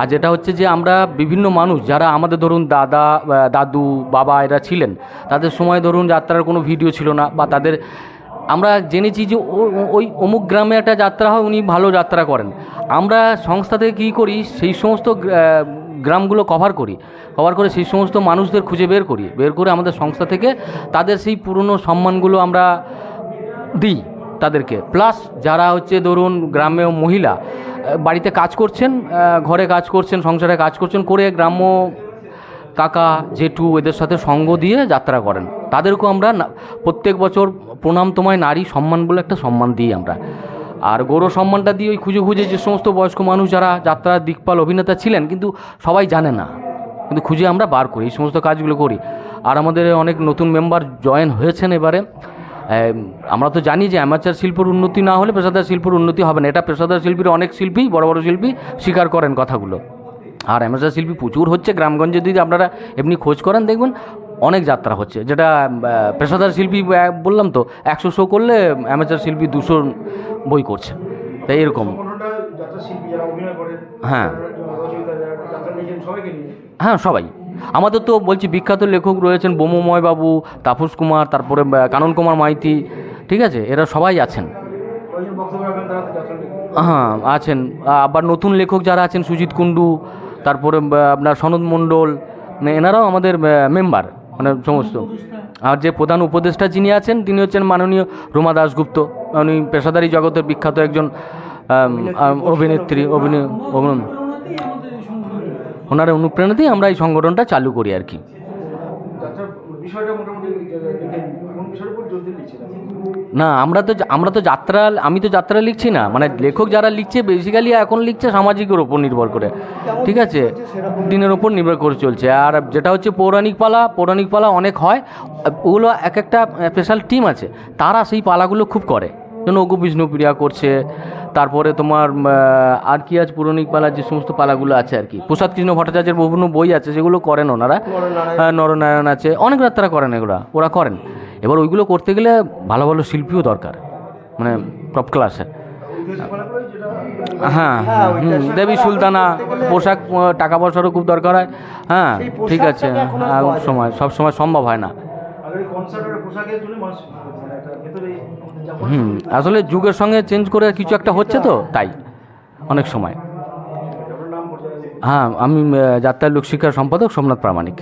আর যেটা হচ্ছে যে আমরা বিভিন্ন মানুষ যারা আমাদের ধরুন দাদা দাদু, বাবা এরা ছিলেন, তাদের সময় ধরুন যাত্রার কোনো ভিডিও ছিল না বা তাদের, আমরা জেনেছি যে ওই অমুক গ্রামে একটা যাত্রা হয়, উনি ভালো যাত্রা করেন। আমরা সংস্থা থেকে কী করি, সেই সমস্ত গ্রামগুলো কভার করি। কভার করে সেই সমস্ত মানুষদের খুঁজে বের করি। বের করে আমাদের সংস্থা থেকে তাদের সেই পুরনো সম্মানগুলো আমরা দিই তাদেরকে। প্লাস যারা হচ্ছে ধরুন গ্রামে মহিলা বাড়িতে কাজ করছেন ঘরে কাজ করছেন, সংসারে কাজ করছেন করে গ্রাম্য কাকা, জেঠু এদের সাথে সঙ্গ দিয়ে যাত্রা করেন। তাদেরকেও আমরা প্রত্যেক বছর প্রণাম তোমায় নারী সম্মান বলে একটা সম্মান দিই আমরা। আর গৌর সম্মানটা দিয়ে ওই খুঁজে খুঁজে যে সমস্ত বয়স্ক মানুষ যারা যাত্রার দিকপাল অভিনেতা ছিলেন, কিন্তু সবাই জানে না। কিন্তু খুঁজে আমরা বার করি, এই সমস্ত কাজগুলো করি। আর আমাদের অনেক নতুন মেম্বার জয়েন হয়েছেন এবারে। আমরা তো জানি যে অ্যামাচার শিল্পের উন্নতি না হলে পেশাদার শিল্পের উন্নতি হবে না। এটা পেশাদার শিল্পীর অনেক শিল্পী বড় বড় শিল্পী স্বীকার করেন কথাগুলো। আর অ্যামাচার শিল্পী প্রচুর হচ্ছে। গ্রামগঞ্জে যদি আপনারা এমনি খোঁজ করেন দেখবেন অনেক যাত্রা হচ্ছে। যেটা পেশাদার শিল্পী বললাম তো একশো শো করলে অ্যামাচার শিল্পী দুশো বই করছে। তাই এরকম হ্যাঁ। হ্যাঁ সবাই। আমাদের তো বলছি বিখ্যাত লেখক রয়েছেন বোমময় বাবু তাপস কুমার, তারপরে কানন কুমার মাইতি, ঠিক আছে? এরা সবাই আছেন। হ্যাঁ আছেন। আবার নতুন লেখক যারা আছেন, সুজিত কুণ্ডু, তারপরে আপনার সনদ মণ্ডল মানে এনারাও আমাদের মেম্বার মানে সমস্ত। আর যে প্রধান উপদেষ্টা যিনি আছেন, তিনি হচ্ছেন মাননীয় রোমা দাশগুপ্ত। উনি পেশাদারি জগতের বিখ্যাত একজন অভিনেত্রী অভিনয়। ওনার অনুপ্রেরণাতেই আমরা এই সংগঠনটা চালু করি আর কি। লিখছেন না আমরা তো আমরা তো যাত্রা আমি তো যাত্রা লিখছি না। মানে লেখক যারা লিখছে বেসিক্যালি এখন লিখছে সামাজিকের ওপর নির্ভর করে। ঠিক আছে? দিনের ওপর নির্ভর করে চলছে। আর যেটা হচ্ছে পৌরাণিক পালা পৌরাণিক পালা অনেক হয়। ওগুলো এক একটা স্পেশাল টিম আছে। তারা সেই পালাগুলো খুব করে। অগু বিষ্ণুপ্রিয়া করছে তারপরে তোমার আর কি আছে পুরনিক পালার যে সমস্ত পালাগুলো আছে আর কি। প্রসাদ কৃষ্ণ ভট্টাচার্যের বিভিন্ন বই আছে সেগুলো করেন ওনারা। হ্যাঁ, নরনারায়ণ আছে অনেক যাত্রা করেন এগুলা ওরা করেন। এবার ওইগুলো করতে গেলে ভালো ভালো শিল্পীও দরকার মানে টপ ক্লাসের ঐতিহাসিক হ্যাঁ দেবী সুলতানা পোশাক টাকা পয়সারও খুব দরকার হয়। হ্যাঁ ঠিক আছে হ্যাঁ, সময় সব সময় সম্ভব হয় না। মানে হুম আসলে যুগের সঙ্গে চেঞ্জ করে কিছু একটা হচ্ছে তো তাই অনেক সময়। হ্যাঁ আমি যাত্রার লোকশিক্ষার সম্পাদক সোমনাথ প্রামাণিক।